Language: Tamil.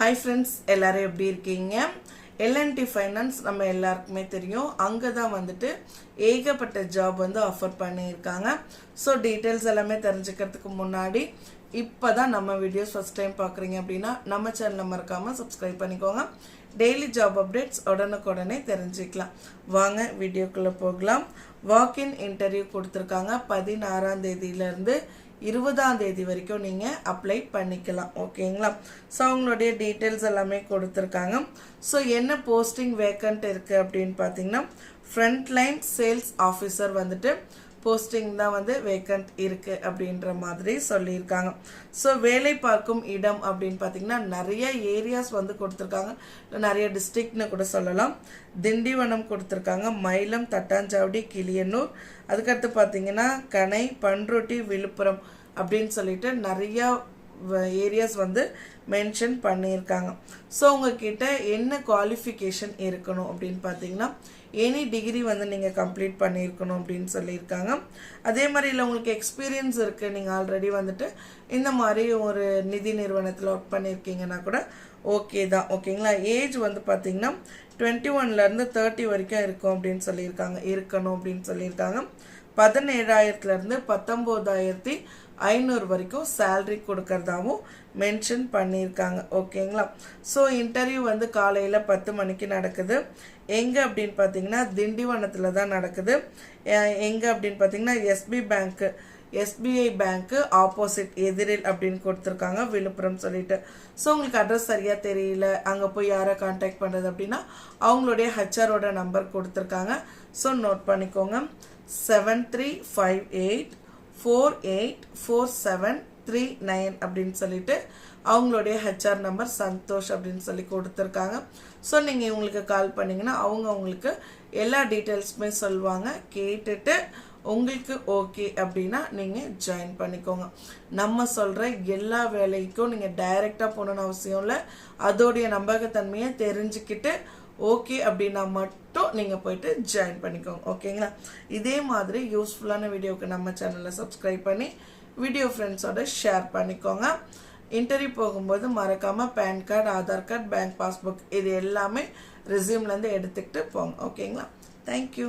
ஹாய் ஃப்ரெண்ட்ஸ் எல்லோரும் எப்படி இருக்கீங்க? எல்என்டி ஃபைனான்ஸ் நம்ம எல்லாருக்குமே தெரியும். அங்கே தான் வந்துட்டு ஏகப்பட்ட ஜாப் வந்து ஆஃபர் பண்ணியிருக்காங்க. ஸோ டீட்டெயில்ஸ் எல்லாமே தெரிஞ்சுக்கிறதுக்கு முன்னாடி இப்போ தான் நம்ம வீடியோஸ் ஃபஸ்ட் டைம் பார்க்குறீங்க அப்படின்னா நம்ம சேனலை மறக்காமல் சப்ஸ்கிரைப் பண்ணிக்கோங்க. டெய்லி ஜாப் அப்டேட்ஸ் உடனுக்குடனே தெரிஞ்சுக்கலாம். வாங்க வீடியோக்குள்ளே போகலாம். வாக்கின் இன்டர்வியூ கொடுத்துருக்காங்க. பதினாறாம் தேதியிலேருந்து இருபதாம் தேதி வரைக்கும் நீங்கள் அப்ளை பண்ணிக்கலாம். ஓகேங்களா ஸோ அவங்களுடைய டீட்டெயில்ஸ் எல்லாமே கொடுத்துருக்காங்க. ஸோ என்ன போஸ்டிங் வேக்கண்ட் இருக்குது அப்படின்னு பார்த்தீங்கன்னா ஃப்ரண்ட்லைன் சேல்ஸ் ஆஃபீஸர் வந்துட்டு போஸ்டிங் தான் வந்து வேக்கண்ட் இருக்குது அப்படின்ற மாதிரி சொல்லியிருக்காங்க. ஸோ வேலை பார்க்கும் இடம் அப்படின்னு பார்த்தீங்கன்னா நிறைய ஏரியாஸ் வந்து கொடுத்துருக்காங்க. நிறைய டிஸ்ட்ரிக்ட்னு கூட சொல்லலாம். திண்டிவனம் கொடுத்துருக்காங்க. மயிலம் தட்டாஞ்சாவடி கிளியனூர். அதுக்கடுத்து பார்த்தீங்கன்னா கனை பன்ருட்டி விழுப்புரம் அப்படின்னு சொல்லிட்டு நிறையா ஏரியாஸ் வந்து மென்ஷன் பண்ணியிருக்காங்க. ஸோ உங்ககிட்ட என்ன குவாலிஃபிகேஷன் இருக்கணும் அப்படின்னு பார்த்தீங்கன்னா எனி டிகிரி வந்து நீங்கள் கம்ப்ளீட் பண்ணியிருக்கணும் அப்படின்னு சொல்லியிருக்காங்க. அதே மாதிரி இல்லை உங்களுக்கு எக்ஸ்பீரியன்ஸ் இருக்குது நீங்கள் ஆல்ரெடி வந்துட்டு இந்த மாதிரி ஒரு நிதி நிறுவனத்தில் ஒர்க் பண்ணியிருக்கீங்கன்னா கூட ஓகே தான். ஓகேங்களா ஏஜ் வந்து பார்த்தீங்கன்னா டுவெண்ட்டி ஒன்லேருந்து தேர்ட்டி வரைக்கும் இருக்கும் அப்படின்னு சொல்லியிருக்காங்க இருக்கணும் அப்படின்னு சொல்லியிருக்காங்க. பதினேழாயிரத்துலேருந்து பத்தொம்போதாயிரத்தி ஐநூறு வரைக்கும் சேல்ரி கொடுக்கறதாகவும் மென்ஷன் பண்ணியிருக்காங்க. ஓகேங்களா ஸோ இன்டர்வியூ வந்து காலையில் பத்து மணிக்கு நடக்குது. எங்கே அப்படின்னு பார்த்தீங்கன்னா திண்டிவனத்தில் தான் நடக்குது. எங்கே அப்படின்னு பார்த்தீங்கன்னா எஸ்பி பேங்க்கு எஸ்பிஐ பேங்க்கு ஆப்போசிட் எதிரில் அப்படின்னு கொடுத்துருக்காங்க விழுப்புரம் சொல்லிட்டு. ஸோ உங்களுக்கு அட்ரஸ் சரியாக தெரியல அங்கே போய் யாரை காண்டாக்ட் பண்ணுறது அப்படின்னா அவங்களுடைய ஹெச்ஆரோட நம்பர் கொடுத்துருக்காங்க. ஸோ நோட் பண்ணிக்கோங்க. Seven three five eight four eight four seven three nine அப்படின்னு சொல்லிட்டு அவங்களுடைய ஹெச்ஆர் நம்பர் சந்தோஷ் அப்படின்னு சொல்லி கொடுத்துருக்காங்க. ஸோ நீங்கள் இவங்களுக்கு கால் பண்ணிங்கன்னா அவங்க உங்களுக்கு எல்லா டீட்டெயில்ஸுமே சொல்லுவாங்க. கேட்டுட்டு உங்களுக்கு ஓகே அப்படின்னா நீங்கள் ஜாயின் பண்ணிக்கோங்க. நம்ம சொல்கிற எல்லா வேலைக்கும் நீங்கள் டைரெக்டாக போகணுன்னு அவசியம் இல்லை. அதோடைய நம்பகத்தன்மையை தெரிஞ்சுக்கிட்டு ஓகே அப்படின்னா மட்டும் நீங்கள் போயிட்டு ஜாயின் பண்ணிக்கோங்க. ஓகேங்களா இதே மாதிரி யூஸ்ஃபுல்லான வீடியோவுக்கு நம்ம சேனலில் சப்ஸ்கிரைப் பண்ணி வீடியோ ஃப்ரெண்ட்ஸோட ஷேர் பண்ணிக்கோங்க. இன்டர்வியூ போகும்போது மறக்காமல் PAN card Aadhaar card bank passbook இது எல்லாமே ரெசியூம்லேருந்து எடுத்துக்கிட்டு போங்க. ஓகேங்களா தேங்க்யூ